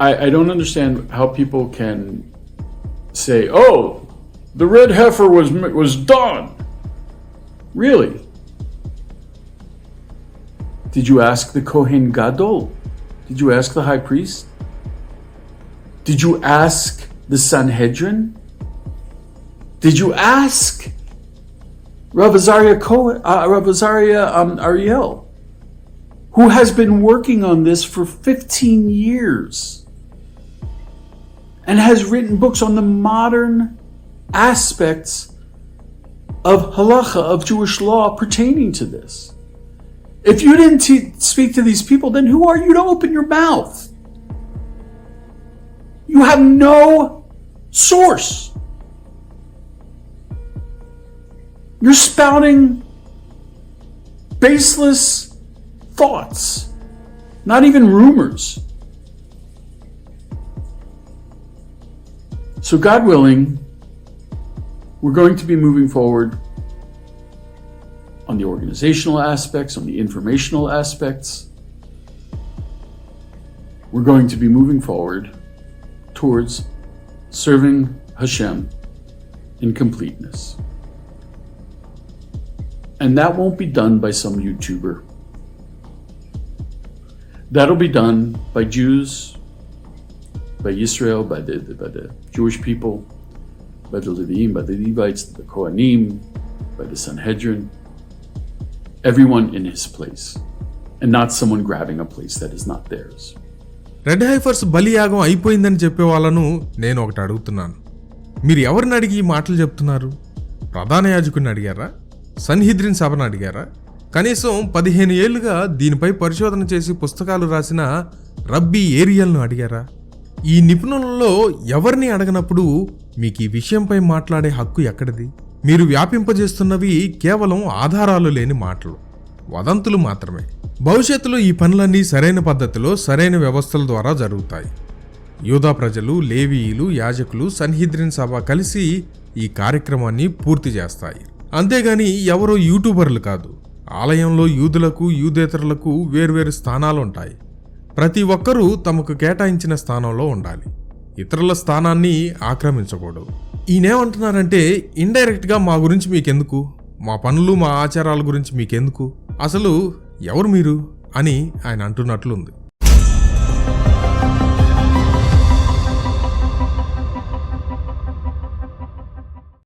I, I don't understand how people can say, "Oh, the red heifer was was done." Really? Did you ask the Kohen Gadol? Did you ask the high priest? Did you ask the Sanhedrin? Did you ask Rav Azaria, uh, Rav Azaria um, Ariel, who has been working on this for 15 years and has written books on the modern aspects of halacha, of Jewish law pertaining to this? If you didn't te- speak to these people, then who are you to open your mouth? You have no source. You're spouting baseless thoughts, not even rumors. So, God willing, we're going to be moving forward on the organizational aspects, on the informational aspects. We're going to be moving forward towards serving Hashem in completeness. And that won't be done by some YouTuber. That'll be done by Jews, by Israel, by the, by the Jewish people, by the Levim, by the Levites, the Kohanim, by the Sanhedrin, everyone in his place, and not someone grabbing a place that is not theirs. Red heifers బలియాగం అయిపోయిందని చెప్పే వాళ్ళను నేను ఒకటి అడుగుతున్నాను మీరు ఎవరిని అడిగి ఈ మాటలు చెప్తున్నారు ప్రధాన యాజకుని అడిగారా సన్హిద్రిన్ సభను అడిగారా కనీసం పదిహేను ఏళ్ళుగా దీనిపై పరిశోధన చేసి పుస్తకాలు రాసిన రబ్బీ ఏరియల్ను అడిగారా ఈ నిపుణులలో ఎవరిని అడగనప్పుడు మీకు ఈ విషయంపై మాట్లాడే హక్కు ఎక్కడిది? మీరు వ్యాపింపజేస్తున్నవి కేవలం ఆధారాలు లేని మాటలు వదంతులు మాత్రమే. భవిష్యత్తులో ఈ పనులన్నీ సరైన పద్ధతిలో సరైన వ్యవస్థల ద్వారా జరుగుతాయి. యూదా ప్రజలు లేవీయులు యాజకులు సన్హిద్రిన్ సభ కలిసి ఈ కార్యక్రమాన్ని పూర్తి చేస్తాయి. అంతేగాని ఎవరో యూట్యూబర్లు కాదు ఆలయంలో యూదులకు యూదేతరులకు వేర్వేరు స్థానాలు ఉంటాయి ప్రతి ఒక్కరూ తమకు కేటాయించిన స్థానంలో ఉండాలి. ఇతరుల స్థానాన్ని ఆక్రమించకూడదు. ఈయనేమంటున్నారంటే ఇండైరెక్ట్గా మా గురించి మీకెందుకు? మా పనులు మా ఆచారాల గురించి మీకెందుకు? అసలు ఎవరు మీరు? అని ఆయన అంటున్నట్లుంది.